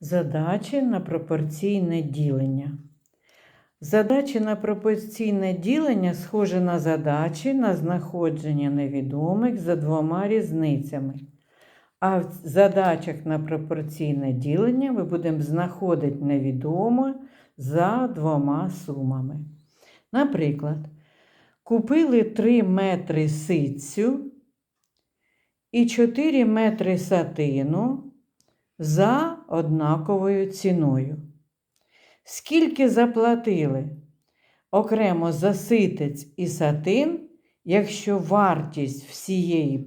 Задачі на пропорційне ділення. Задачі на пропорційне ділення схожі на задачі на знаходження невідомих за двома різницями. А в задачах на пропорційне ділення ми будемо знаходити невідоме за двома сумами. Наприклад, купили 3 метри ситцю і 4 метри сатину за однаковою ціною. Скільки заплатили окремо за ситець і сатин, якщо вартість всієї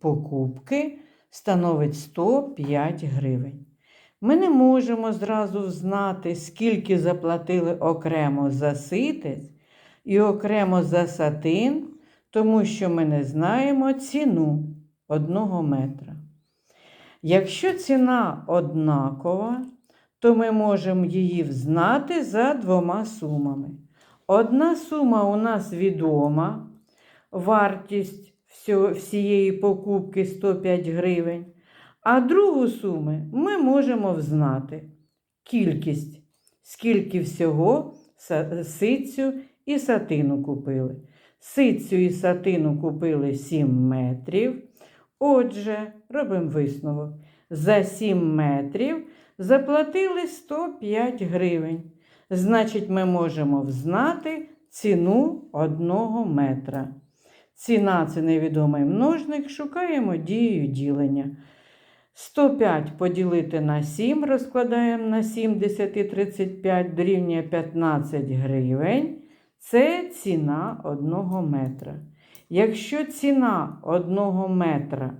покупки становить 105 гривень? Ми не можемо зразу знати, скільки заплатили окремо за ситець і окремо за сатин, тому що ми не знаємо ціну одного метра. Якщо ціна однакова, то ми можемо її взнати за двома сумами. Одна сума у нас відома, вартість всієї покупки 105 гривень, а другу суму ми можемо взнати кількість, скільки всього ситцю і сатину купили. Ситцю і сатину купили 7 метрів. Отже, робимо висновок. За 7 метрів заплатили 105 гривень. Значить, ми можемо взнати ціну одного метра. Ціна це невідомий множник, шукаємо дією ділення. 105 поділити на 7, розкладаємо на 7, 10 і 35, дорівнює 15 гривень. Це ціна одного метра. Якщо ціна одного метра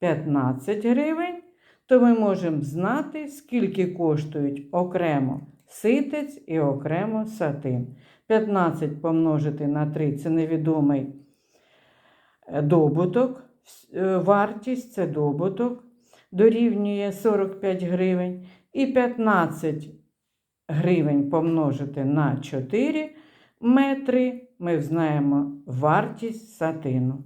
15 гривень, то ми можемо знати, скільки коштують окремо ситець і окремо сатин. 15 помножити на 3 це невідомий е, добуток, е, вартість це добуток, дорівнює 45 гривень. І 15 гривень помножити на 4 метри, ми знаємо вартість сатину.